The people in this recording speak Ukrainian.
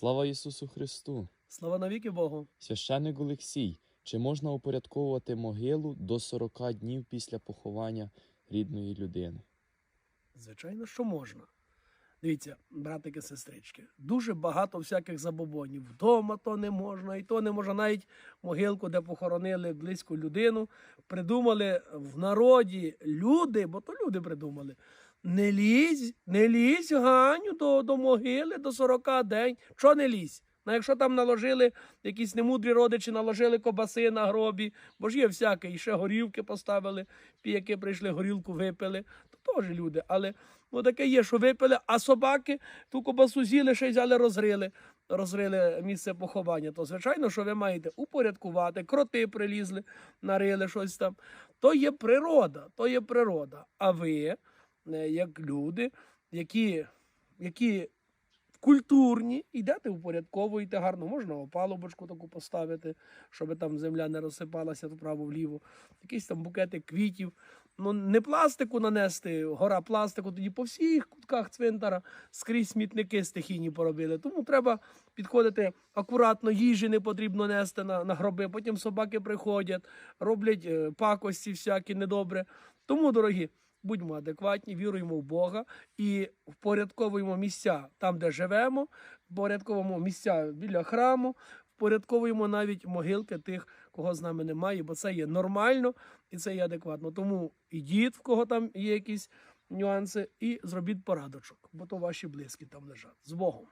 Слава Ісусу Христу! Слава навіки Богу. Священник Олексій, чи можна упорядковувати могилу до 40 днів після поховання рідної людини? Звичайно, що можна. Дивіться, братики, сестрички, дуже багато всяких забобонів. Вдома то не можна, і то не можна. Навіть могилку, де похоронили близьку людину, придумали в народі люди, бо то люди придумали. Не лізь, не лізь, Ганю, до, до могили до 40 день. Що не лізь? Ну, якщо там наложили якісь немудрі родичі, наложили кобаси на гробі, бо ж є всяке, і ще горілки поставили, піяки прийшли, горілку випили, то теж люди. Але ну, таке є, що випили, а собаки ту кобасу з'їли, ще й взяли, розрили, розрили місце поховання. То, звичайно, що ви маєте упорядкувати, кроти прилізли, нарили щось там. То є природа, то є природа. А ви, як люди, які, які культурні, йдете упорядковуєте гарно, можна опалубочку таку поставити, щоб там земля не розсипалася вправо-вліво. Якийсь там букети квітів. Ну, не пластику нанести, гора пластику, тоді по всіх кутках цвинтара скрізь смітники стихійні поробили. Тому треба підходити акуратно, їжі не потрібно нести на, на гроби. Потім собаки приходять, роблять е, пакості всякі недобре. Тому, дорогі, будьмо адекватні, віруємо в Бога і впорядковуємо місця там, де живемо, впорядковуємо місця біля храму, впорядковуємо навіть могилки тих, кого з нами немає, бо це є нормально і це є адекватно. Тому ідіть, в кого там є якісь нюанси, і зробіть порадочок, бо то ваші близькі там лежать. З Богом.